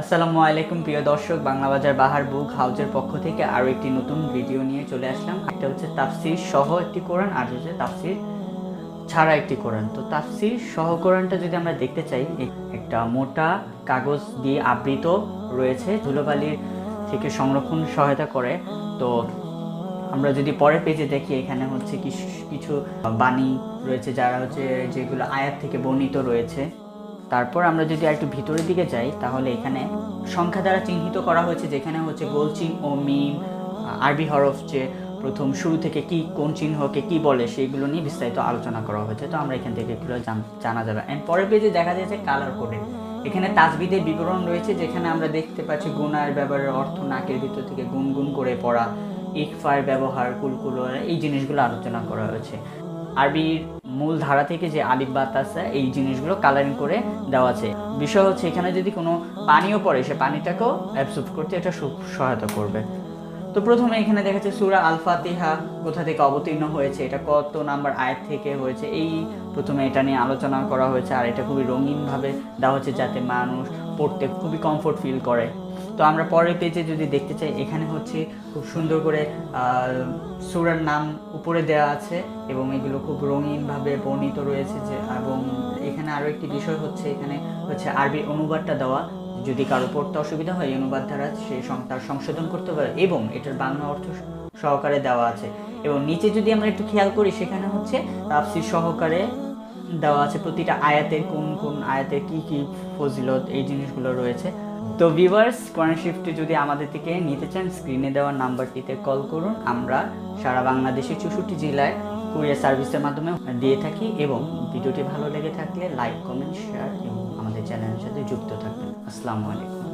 আসসালামু আলাইকুম, প্রিয় দর্শক। বাংলা বাজার বাহার বুক হাউজের পক্ষ থেকে আরও একটি নতুন ভিডিও নিয়ে চলে আসলাম। একটা হচ্ছে তাফসির সহ একটি কোরআন, আর হচ্ছে তাফসির ছাড়া একটি কোরআন। তো তাফসির সহ কোরআনটা যদি আমরা দেখতে চাই একটা মোটা কাগজ দিয়ে আবৃত রয়েছে ধুলোবালির থেকে সংরক্ষণ সহায়তা করে। তো আমরা যদি পরের পেজে দেখি, এখানে হচ্ছে কিছু কিছু বাণী রয়েছে, যারা হচ্ছে যেগুলো আয়াত থেকে বর্ণিত রয়েছে। তারপর আমরা যদি একটু ভিতরের দিকে যাই, তাহলে এখানে সংখ্যা দ্বারা চিহ্নিত করা হয়েছে যেখানে হচ্ছে গোল চিহ্ন ও মিম আরবি হরফ যে প্রথম শুরু থেকে কি, কোন চিহ্নকে কি বলে সেইগুলো নিয়ে বিস্তারিত আলোচনা করা হয়েছে। তো আমরা এখান থেকে এগুলো জানা যাবে। অ্যান্ড পরের পেজে দেখা যাচ্ছে কালার কোডে এখানে তাজবিদের বিবরণ রয়েছে যেখানে আমরা দেখতে পাচ্ছি গুনার ব্যবহারের অর্থ নাকের ভিতর থেকে গুনগুন করে পড়া, ইকফার ব্যবহার, কুলকুলো, এই জিনিসগুলো আলোচনা করা হয়েছে। আরবির মূল ধারা থেকে যে আলিফ বাত আছে, এই জিনিসগুলো কালারিং করে দেওয়া আছে। বিষয় হচ্ছে, এখানে যদি কোনো পানিও পড়ে, সে পানিটাকেও অ্যাবসর্ব করতে এটা সহায়তা করবে। তো প্রথমে এখানে দেখা যাচ্ছে সুরা আল ফাতিহা কোথা থেকে অবতীর্ণ হয়েছে, এটা কত নাম্বার আয়াত থেকে হয়েছে, এই প্রথমে এটা নিয়ে আলোচনা করা হয়েছে, আর এটা খুবই রঙিনভাবে দেওয়া হচ্ছে যাতে মানুষ পড়তে খুবই কমফোর্ট ফিল করে। তো আমরা পরের পেজে যদি দেখতে চাই, এখানে হচ্ছে খুব সুন্দর করে সুরার নাম উপরে দেওয়া আছে এবং এগুলো খুব রঙিনভাবে বর্ণিত রয়েছে যে, এবং এখানে আরও একটি বিষয় হচ্ছে, এখানে হচ্ছে আরবি অনুবাদটা দেওয়া। যদি কারও পড়তে অসুবিধা হয় অনুবাদ দ্বারা সং- তার সংশোধন করতে পারে এবং এটার বাংলা অর্থ সহকারে দেওয়া আছে। এবং নিচে যদি আমরা একটু খেয়াল করি, সেখানে হচ্ছে তাফসির সহকারে দেওয়া আছে প্রতিটা আয়াতের কোন কোন আয়াতের কি কি ফজিলত, এই জিনিসগুলো রয়েছে। তো ভিভার্স কোরআন যদি আমাদের থেকে নিতে চান স্ক্রিনে দেওয়া নাম্বারটিতে কল করুন। আমরা সারা বাংলাদেশের চৌষট্টি জেলায় কুরিয়ার সার্ভিসের মাধ্যমে দিয়ে থাকি এবং ভিডিওটি ভালো লেগে থাকলে লাইক কমেন্ট শেয়ার এবং আমাদের চ্যানেলের সাথে যুক্ত থাকবেন। আসসালামু আলাইকুম।